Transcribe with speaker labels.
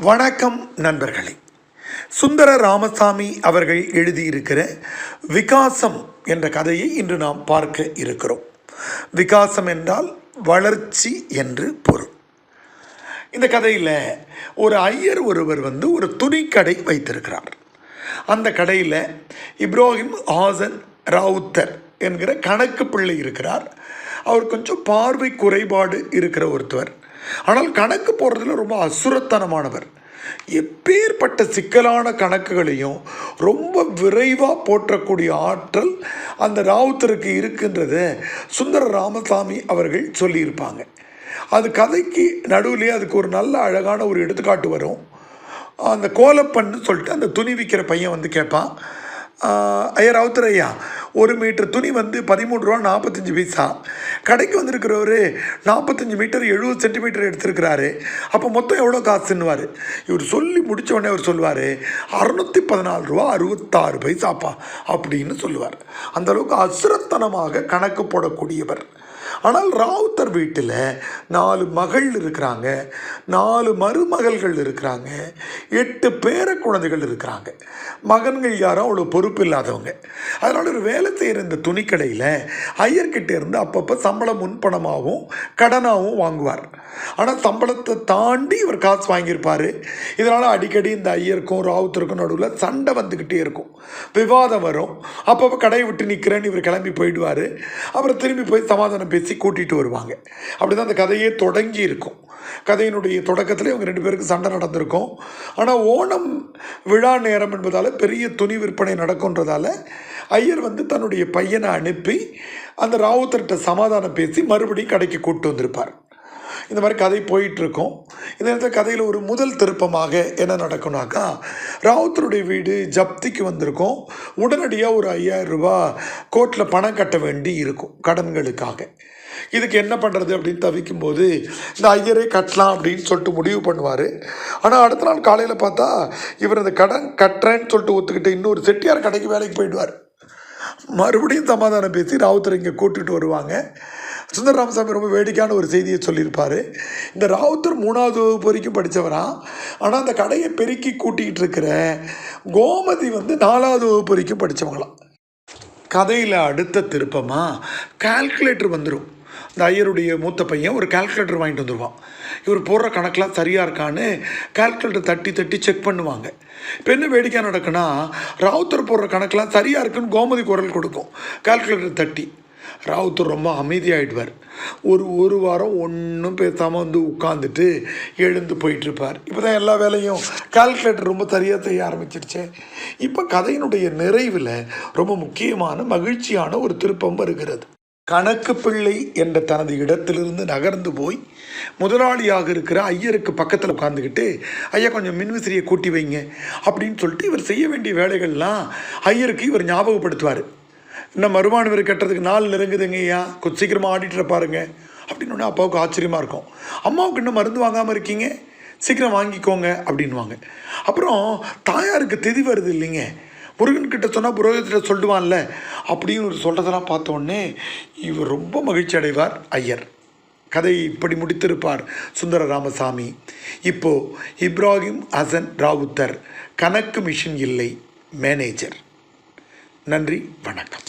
Speaker 1: வணக்கம் நண்பர்களே. சுந்தர ராமசாமி அவர்கள் எழுதியிருக்கிற விகாசம் என்ற கதையை இன்று நாம் பார்க்க இருக்கிறோம். விகாசம் என்றால் வளர்ச்சி என்று பொருள். இந்த கதையில் ஒரு ஐயர் ஒருவர் வந்து ஒரு துணிக்கடை வைத்திருக்கிறார். அந்த கடையில் இப்ராஹிம் ஹாசன் ராவுத்தர் என்கிற கணக்கு பிள்ளை இருக்கிறார். அவர் கொஞ்சம் பார்வை குறைபாடு இருக்கிற ஒருத்தவர். ஆனால் கணக்கு போடுறதுல ரொம்ப அசுரத்தனமானவர். எப்பேற்பட்ட சிக்கலான கணக்குகளையும் ரொம்ப விரைவாக போற்றக்கூடிய ஆற்றல் அந்த ராவுத்தருக்கு இருக்குன்றத சுந்தர ராமசாமி அவர்கள் சொல்லியிருப்பாங்க. அது கதைக்கு நடுவிலே அதுக்கு ஒரு நல்ல அழகான ஒரு எடுத்துக்காட்டு வரும். அந்த கோலப்பன்னு சொல்லிட்டு அந்த துணி விற்கிற பையன் வந்து கேட்பான் ஐயா ராவுத்தர் ஐயா ஒரு மீட்டர் துணி வந்து பதிமூணு ரூபா நாற்பத்தஞ்சு பைசா. கடைக்கு வந்திருக்கிறவர் நாற்பத்தஞ்சு மீட்டர் எழுபது சென்டிமீட்டர் எடுத்திருக்கிறாரு. அப்போ மொத்தம் எவ்வளோ காசுன்னுவார். இவர் சொல்லி முடித்தவொடனே அவர் சொல்லுவார் அறுநூற்றி பதினாலு ரூபா அறுபத்தாறு பைசாப்பா அப்படின்னு சொல்லுவார். அந்தளவுக்கு அசுரத்தனமாக கணக்கு போடக்கூடியவர். ஆனால் ராவுத்தர் வீட்டில் நாலு மகள் இருக்கிறாங்க. நாலு மருமகள்கள் இருக்கிறாங்க. எட்டு பேர குழந்தைகள் இருக்கிறாங்க. மகன்கள் யாரும் அவ்வளோ பொறுப்பு இல்லாதவங்க. அதனால் ஒரு வேலை செய்கிற இந்த துணிக்கடையில் ஐயர்கிட்ட இருந்து அப்பப்போ சம்பளம் முன்பணமாகவும் கடனாகவும் வாங்குவார். ஆனால் சம்பளத்தை தாண்டி இவர் காசு வாங்கியிருப்பார். இதனால் அடிக்கடி இந்த ஐயருக்கும் ராவுத்தருக்கும் நடுவில் சண்டை வந்துக்கிட்டே இருக்கும். விவாதம் வரும். அப்பப்போ கடையை விட்டு நிற்கிறேன்னு இவர் கிளம்பி போயிடுவார். அப்புறம் திரும்பி போய் சமாதானம் பேசி கூட்டிகிட்டு வருவாங்க. அப்படி தான் அந்த கதையே தொடங்கி இருக்கும். கதையினுடைய தொடக்கத்தில் இவங்க ரெண்டு பேருக்கு சண்டை நடந்திருக்கும். ஆனால் ஓணம் விழா நேரம் என்பதால் பெரிய துணி விற்பனை நடக்குன்றதால ஐயர் வந்து தன்னுடைய பையனை அனுப்பி அந்த ராவுத்தர்கிட்ட சமாதானம் பேசி மறுபடியும் கடைக்கு கூப்பிட்டு வந்திருப்பார். இந்த மாதிரி கதை போயிட்டுருக்கோம். இந்த நேரத்தில் கதையில் ஒரு முதல் திருப்பமாக என்ன நடக்கும்னாக்கா ராவுத்தருடைய வீடு ஜப்திக்கு வந்திருக்கும். உடனடியாக ஒரு ஐயாயிரம் ரூபா கோர்ட்டில் பணம் கட்ட வேண்டி இருக்கும் கடன்களுக்காக. இதுக்கு என்ன பண்ணுறது அப்படின்னு தவிக்கும்போது இந்த ஐயரே கட்டலாம் அப்படின்னு சொல்லிட்டு முடிவு பண்ணுவார். ஆனால் அடுத்த நாள் காலையில் பார்த்தா இவர் அந்த கடன் கட்டுறேன்னு சொல்லிட்டு ஒத்துக்கிட்டு இன்னொரு செட்டியார் கடைக்கு வேலைக்கு போயிடுவார். மறுபடியும் சமாதானம் பேசி ராவுத்தர் இங்கே கூட்டிகிட்டு வருவாங்க. சுந்தர ராமசாமி ரொம்ப வேடிக்கையான ஒரு செய்தியை சொல்லியிருப்பார். இந்த ராவுத்தர் மூணாவது வகுப்பு வரைக்கும் படித்தவரா ஆனால் அந்த கடையை பெருக்கி கூட்டிகிட்டு இருக்கிற கோமதி வந்து நாலாவது வகுப்பு வரைக்கும் படித்தவங்களாம் கதையில் அடுத்த திருப்பமாக கால்குலேட்டர் வந்துடும் இந்த ஐயருடைய மூத்த பையன் ஒரு கால்குலேட்டர் வாங்கிட்டு வந்துடுவான் இவர் போடுற கணக்கெலாம் சரியாக இருக்கான்னு கால்குலேட்டர் தட்டி தட்டி செக் பண்ணுவாங்க. இப்போ என்ன வேடிக்கை நடக்குன்னா ராவுத்தர் போடுற கணக்கெலாம் சரியாக இருக்குன்னு கோமதி குரல் கொடுக்கும். கால்குலேட்டர் தட்டி. ராவுத்தர் ரொம்ப அமைதியாகிடுவார் ஒரு ஒரு வாரம் ஒன்றும் பேசாமல் வந்து உட்காந்துட்டு எழுந்து போயிட்டுருப்பார். இப்போ தான் எல்லா வேலையும் கால்குலேட்டர் ரொம்ப சரியாக செய்ய ஆரம்பிச்சிருச்சே இப்போ கதையினுடைய நிறைவில் ரொம்ப முக்கியமான மகிழ்ச்சியான ஒரு திருப்பம் வருகிறது. கணக்கு பிள்ளை என்ற தனது இடத்திலிருந்து நகர்ந்து போய் முதலாளியாக இருக்கிற ஐயருக்கு பக்கத்தில் உட்காந்துக்கிட்டு ஐயா கொஞ்சம் மின்விசிறியை கூட்டி வைங்க அப்படின்னு சொல்லிட்டு இவர் செய்ய வேண்டிய வேலைகள்லாம் ஐயருக்கு இவர் ஞாபகப்படுத்துவார். இன்னும் மறுமான வரி கட்டுறதுக்கு நாள் நெருங்குதுங்க ஐயா. கொஞ்சம் சீக்கிரமாக ஆடிட்டரை பாருங்க. அப்படின்னு அப்பாவுக்கு ஆச்சரியமாக இருக்கும். அம்மாவுக்கு இன்னும் மருந்து வாங்காமல் இருக்கீங்க? சீக்கிரம் வாங்கிக்கோங்க அப்படின்வாங்க அப்புறம் தாயாருக்கு திதி வருது இல்லைங்க. முருகன்கிட்ட சொன்னால் புரோகிதத்தில் சொல்லுவான்ல. அப்படின்னு ஒரு சொல்கிறதெல்லாம் பார்த்தோன்னே இவர் ரொம்ப மகிழ்ச்சி அடைவார் ஐயர். கதை இப்படி முடித்திருப்பார் சுந்தர ராமசாமி இப்போது இப்ராஹிம் ஹசன் ராவுத்தர் கணக்கு மிஷின் இல்லை மேனேஜர். நன்றி வணக்கம்.